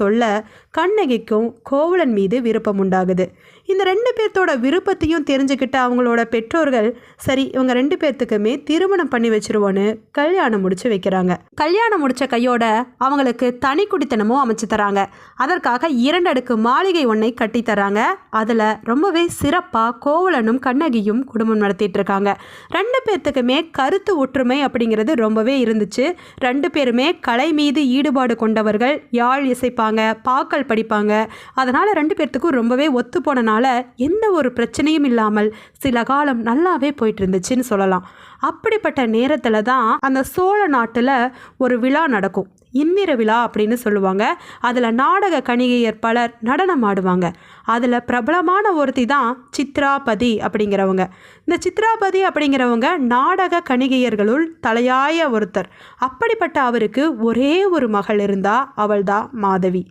சொல்ல கண்ணகிக்கும் கோவலன் மீது விருப்பம் உண்டாகுது. இந்த ரெண்டு பேர்த்தோட விருப்பத்தையும் தெரிஞ்சுக்கிட்ட அவங்களோட பெற்றோர்கள் சரி இவங்க ரெண்டு பேர்த்துக்குமே திருமணம் பண்ணி வச்சிருவோன்னு கல்யாணம் முடிச்சு வைக்கிறாங்க. கல்யாணம் முடிச்ச கையோட அவங்களுக்கு தனி குடித்தனமும் அமைச்சு தராங்க. அதற்காக இரண்டு அடுக்கு மாளிகை ஒன்றை கட்டி தராங்க. அதில் ரொம்பவே சிறப்பாக கோவலனும் கண்ணகியும் குடும்பம் நடத்திட்டு இருக்காங்க. ரெண்டு பேர்த்துக்குமே கருத்து ஒற்றுமை அப்படிங்கிறது ரொம்பவே இருந்துச்சு. ரெண்டு பேருமே கலை மீது ஈடுபாடு கொண்டவர்கள் யாழ் படிப்பாங்க பாக்கள் படிப்பாங்க. அதனால் ரெண்டு பேர்த்துக்கும் ரொம்பவே ஒத்து போனனால எந்த ஒரு பிரச்சனையும் இல்லாமல் சில காலம் நல்லாவே போயிட்டு இருந்துச்சுன்னு சொல்லலாம். அப்படிப்பட்ட நேரத்தில் தான் அந்த சோழ நாட்டில் ஒரு விழா நடக்கும். இந்திர விழா அப்படின்னு சொல்லுவாங்க. அதில் நாடக கணிகையர் பலர் நடனம் ஆடுவாங்க. அதில் பிரபலமான ஒருத்தி தான் சித்ராபதி அப்படிங்கிறவங்க. இந்த சித்ராபதி அப்படிங்கிறவங்க நாடக கணிகையர்களுள் தலையாய ஒருத்தர். அப்படிப்பட்ட அவருக்கு ஒரே ஒரு மகள் இருந்தா அவள்தான் மாதவி.